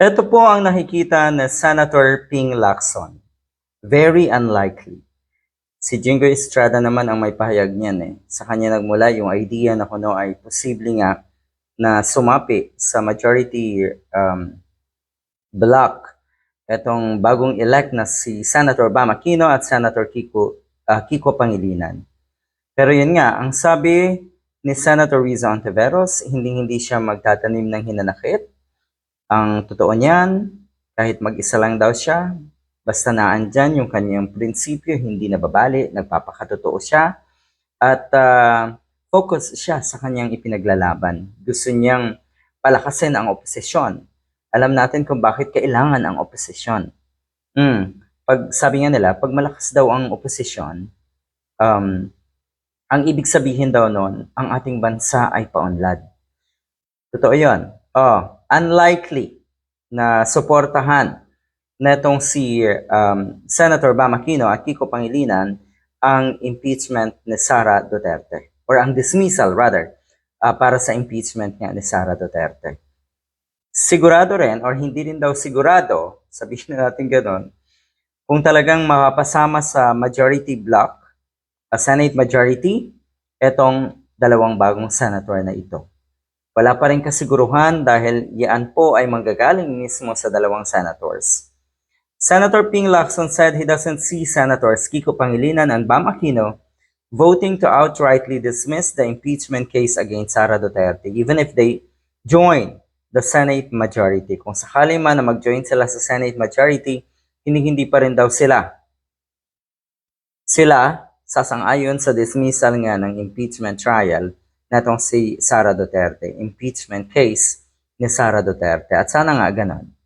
Ito po ang nakikita na Senator Ping Lacson. Very unlikely. Si Jingo Estrada naman ang may pahayag niyan eh. Sa kanya nagmula yung idea na kuno ay posible nga na sumapi sa majority um, block itong bagong elect na si Senator Bam Aquino at Senator Kiko, ah, Kiko Pangilinan. Pero yun nga, ang sabi ni Senator Riza Ontiveros, hindi-hindi siya magtatanim ng hinanakit. Ang totoo niyan, kahit mag-isa lang daw siya, basta naandyan yung kanyang prinsipyo, hindi nababali, nagpapakatotoo siya, at ah, focus siya sa kanyang ipinaglalaban. Gusto niyang palakasin ang oposisyon. Alam natin kung bakit kailangan ang oposisyon. Mm. Pag sabi nga nila, pag malakas daw ang oposisyon, um, ang ibig sabihin daw noon, ang ating bansa ay paunlad. Totoo yun. Oh, unlikely na suportahan netong si um, Senator Bam Aquino at Kiko Pangilinan ang impeachment ni Sara Duterte or ang dismissal rather ah, para sa impeachment nga ni Sara Duterte. Sigurado rin or hindi rin daw sigurado, sabihin na natin gano'n, kung talagang mapapasama sa majority block, a Senate majority, etong dalawang bagong senator na ito. Wala pa rin kasiguruhan dahil yan po ay manggagaling mismo sa dalawang senators. Senator Ping Lacson said he doesn't see Senators Kiko Pangilinan and Bam Aquino voting to outrightly dismiss the impeachment case against Sara Duterte, even if they join the Senate majority. Kung sakali man na mag-join sila sa Senate majority, hindi-hindi pa rin daw sila. Sila sasang-ayon sa dismissal nga ng impeachment trial natong si Sara Duterte, impeachment case ni Sara Duterte. At sana nga ganon.